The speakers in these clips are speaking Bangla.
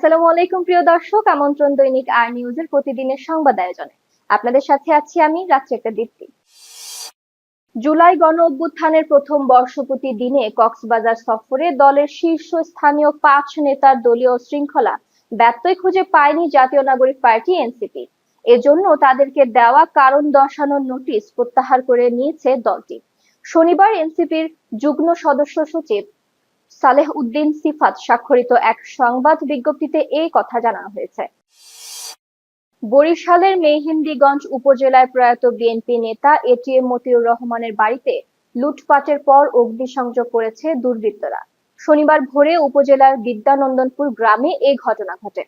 আসসালামু আলাইকুম, প্রিয় দর্শক। আমন্ত্রণ দৈনিক আর নিউজের প্রতিদিনের সংবাদ আয়োজনে। আপনাদের সাথে আছি আমি রাত্রি একটা দীপ্তি। জুলাই গণ অভ্যুত্থানের প্রথম বর্ষপূর্তি দিনে কক্সবাজার সফরে দলের শীর্ষ স্থানীয় পাঁচ নেতার দলীয় শৃঙ্খলা ব্যত্যয় খুঁজে পায়নি জাতীয় নাগরিক পার্টি এনসিপি। এজন্য তাদেরকে দেওয়া কারণ দর্শানোর নোটিশ প্রত্যাহার করে নিয়েছে দলটি। শনিবার এনসিপির যুগ্ম সদস্য সচিব সালেহ উদ্দিন সিফাত স্বাক্ষরিত এক সংবাদ বিজ্ঞপ্তিতে এই কথা জানানো হয়েছে। বরিশালের মেহেন্দিগঞ্জ উপজেলায় প্রয়াত বিএনপি নেতা এটিএম মতিউর রহমানের বাড়িতে লুটপাটের পর অগ্নিসংযোগ করেছে দুর্বৃত্তরা। শনিবার ভোরে উপজেলার বিদ্যানন্দনপুর গ্রামে এই ঘটনা ঘটে।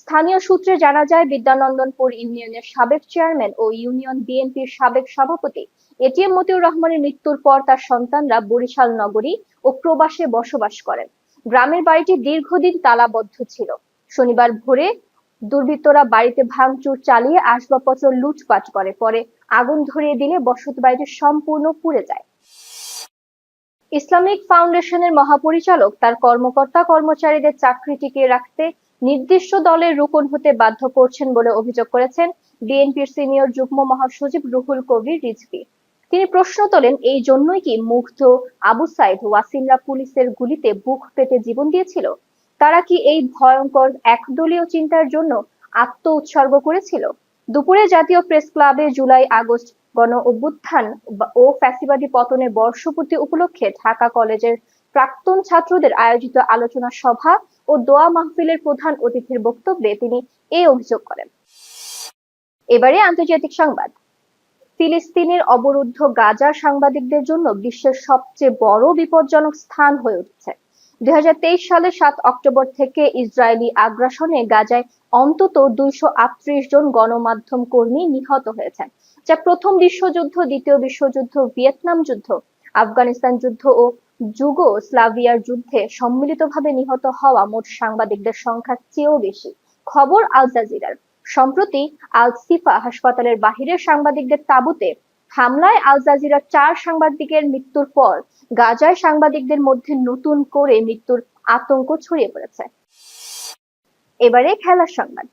স্থানীয় সূত্রে জানা যায়, বিদ্যানন্দনপুর ইউনিয়নের সাবেক চেয়ারম্যান ও ইউনিয়ন বিএনপির সাবেক সভাপতি এটিএম মতিউর রহমানের মৃত্যুর পর তার সন্তানরা বরিশাল নগরী ও প্রবাসে বসবাস করেন। গ্রামের বাড়িটি দীর্ঘদিন তালাবদ্ধ ছিল। শনিবার ভোরে দুর্বৃত্তরা বাড়িতে ভাঙচুর চালিয়ে আসবাবপত্র লুটপাট করে, পরে আগুন ধরিয়ে দিলে বসত বাড়িটি সম্পূর্ণ পুড়ে যায়। ইসলামিক ফাউন্ডেশনের মহাপরিচালক তার কর্মকর্তা কর্মচারীদের চাকরি টিকিয়ে রাখতে নির্দিষ্ট দলের রুকন হতে বাধ্য করছেন বলে অভিযোগ করেছেন বিএনপির সিনিয়র যুগ্ম মহাসচিব রুহুল কবির রিজভী। তিনি প্রশ্ন তোলেন, এই জন্যই কি মুগ্ধ আবু সাইদ ওয়াসিমরা পুলিশের গুলিতে বুক পেতে জীবন দিয়েছিল? তারা কি এই ভয়ঙ্কর একদলীয় চিন্তার জন্য আত্ম উৎসর্গ করেছিল? দুপুরে জাতীয় প্রেস ক্লাবে জুলাই আগস্ট গণ অভ্যুত্থান ও ফ্যাসিবাদী পতনের বর্ষপূর্তি উপলক্ষে ঢাকা কলেজের প্রাক্তন ছাত্রদের আয়োজিত আলোচনা সভা ও দোয়া মাহফিলের প্রধান অতিথির বক্তব্যে তিনি এই অভিযোগ করেন। এবারে আন্তর্জাতিক সংবাদ। ফিলিস্তিনের অবরুদ্ধ গাজা সাংবাদিকদের জন্য বিশ্বের সবচেয়ে বড় বিপজ্জনক স্থান হয়ে উঠছে। দুই সালের সাত অক্টোবর থেকে ইসরায়েলি আগ্রাসনে গাজায় অন্তত দুইশো আটত্রিশ জন গণমাধ্যম কর্মী নিহত হয়েছেন, যা প্রথম বিশ্বযুদ্ধ, দ্বিতীয় বিশ্বযুদ্ধ, ভিয়েতনাম যুদ্ধ, আফগানিস্তান যুদ্ধ ও যুগোস্লাভিয়ার যুদ্ধে সম্মিলিতভাবে নিহত হওয়া মোট সাংবাদিকদের সংখ্যার চেয়েও বেশি। খবর আল জাজিরার। সম্প্রতি আল সিফা হাসপাতালের বাহিরের সাংবাদিকদের তাঁবুতে হামলায় আল জাজিরার চার সাংবাদিকের মৃত্যুর পর গাজায় সাংবাদিকদের মধ্যে নতুন করে মৃত্যুর আতঙ্ক ছড়িয়ে পড়েছে। এবারে খেলার সংবাদ।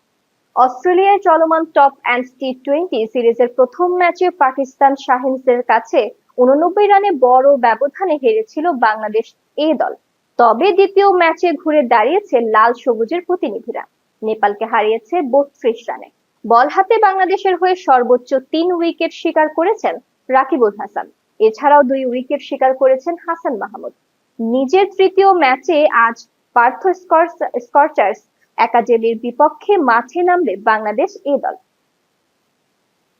অস্ট্রেলিয়ায় চলমান টপ অ্যান্ড টি টোয়েন্টি সিরিজের প্রথম ম্যাচে পাকিস্তান শাহিনসের কাছে উননব্বই রানে বড় ব্যবধানে হেরেছিল বাংলাদেশ এ দল। তবে দ্বিতীয় ম্যাচে ঘুরে দাঁড়িয়েছে লাল সবুজের প্রতিনিধিরা। নেপালকে হারিয়েছে বত্রিশ রানে। বল হাতে বাংলাদেশের হয়ে সর্বোচ্চ তিন উইকেট শিকার করেছেন রাকিবুল হাসান। এছাড়াও দুই উইকেট শিকার করেছেন হাসান মাহমুদ। নিজের তৃতীয় ম্যাচে আজ পার্থ স্কর্চার্স একাডেমির বিপক্ষে মাঠে নামবে বাংলাদেশ এ দল।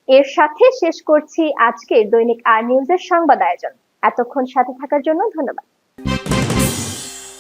এর সাথে শেষ করছি আজকের দৈনিক আর নিউজের সংবাদ আয়োজন। এতক্ষণ সাথে থাকার জন্য ধন্যবাদ।